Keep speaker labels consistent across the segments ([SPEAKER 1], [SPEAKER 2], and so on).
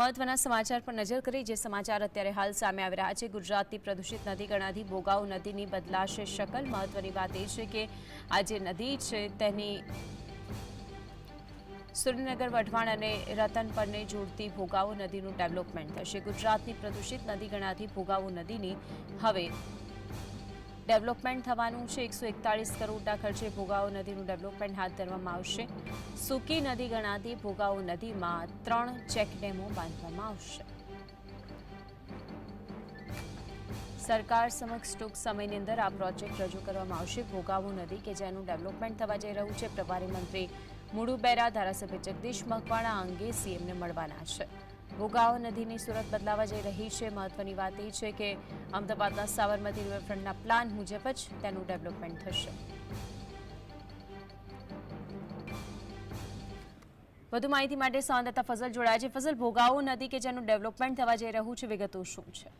[SPEAKER 1] મહત્વના સમાચાર પર નજર કરી જે સમાચાર અત્યારે હાલ સામે આવી રહ્યા છે. ગુજરાતની પ્રદૂષિત નદી ગણાતી ભોગાવ નદીની બદલાશે શકલ. મહત્વની વાત એ છે કે આ જે નદી છે તેની સુરેન્દ્રનગર, વઢવાણ અને રતનપરને જોડતી ભોગાવો નદીનું ડેવલપમેન્ટ થશે. ગુજરાતની પ્રદૂષિત નદી ગણાતી ભોગાવો નદીની હવે ડેવલપમેન્ટ થવાનું છે. એકસો એકતાળીસ કરોડના ખર્ચે ભોગાવો નદીનું ડેવલપમેન્ટ હાથ ધરવામાં આવશે. સૂકી નદી ગણાતી ભોગાવો નદીમાં ત્રણ ચેકડેમો બાંધવામાં આવશે. સરકાર સમક્ષ ટૂંક સમયની અંદર આ પ્રોજેક્ટ રજૂ કરવામાં આવશે. ભોગાવો નદી કે જેનું ડેવલપમેન્ટ થવા જઈ રહ્યું છે. પ્રભારી મંત્રી મુડુબેરા ધારાસભ્ય જગદીશ મકવાણા અંગે સીએમને મળવાના છે. ભોગાવો નદીની સુરત બદલાવા જઈ રહી છે. મહત્વની વાત એ છે કે અમદાવાદના સાબરમતી રિવરફ્રન્ટના પ્લાન મુજબ જ તેનું ડેવલપમેન્ટ થશે. વધુ માહિતી માટે સંવાદદાતા ફઝલ જોડાયા છે. ફઝલ ભોગાવો નદી કે જેનું ડેવલપમેન્ટ થવા જઈ રહ્યું છે, વિગતો શું છે?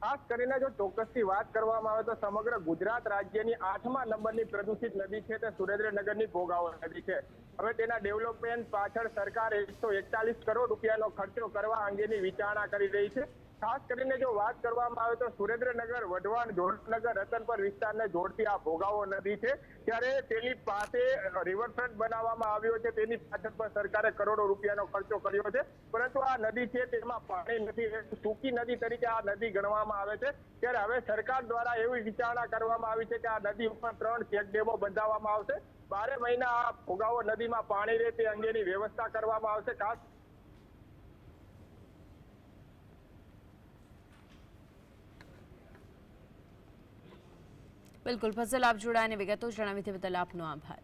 [SPEAKER 2] ખાસ કરીને જો ચોક્કસથી વાત કરવામાં આવે તો સમગ્ર ગુજરાત રાજ્યની આઠમા નંબરની પ્રદૂષિત નદી છે તે સુરેન્દ્રનગરની ભોગાવો નદી છે. હવે તેના ડેવલપમેન્ટ પાછળ સરકાર એકસો એકતાલીસ કરોડ રૂપિયાનો ખર્ચો કરવા અંગેની વિચારણા કરી રહી છે. ખાસ કરીને જો વાત કરવામાં આવે તો સુરેન્દ્રનગર, વઢવાણ જોડનગર રતનપર વિસ્તારને જોડતી આ ભોગાવો નદી છે, ત્યારે તેની પાસે રિવરફ્રન્ટ બનાવવામાં આવ્યો છે, તેની પાછળ પણ સરકારે કરોડો રૂપિયાનો ખર્ચો કર્યો છે, પરંતુ આ નદી છે તેમાં પાણી નથી સૂકી નદી તરીકે આ નદી ગણવામાં આવે છે, ત્યારે હવે સરકાર દ્વારા એવી વિચારણા કરવામાં આવી છે કે આ નદી ઉપર ત્રણ ચેકડેમો બંધાવવામાં આવશે, બારે મહિના આ ભોગાવો નદીમાં પાણી રહે તે અંગેની વ્યવસ્થા કરવામાં આવશે, ખાસ
[SPEAKER 1] બિલકુલ. ફસલ આપ જોડાયાની વિગતો જણાવી તે બદલ આપનો આભાર.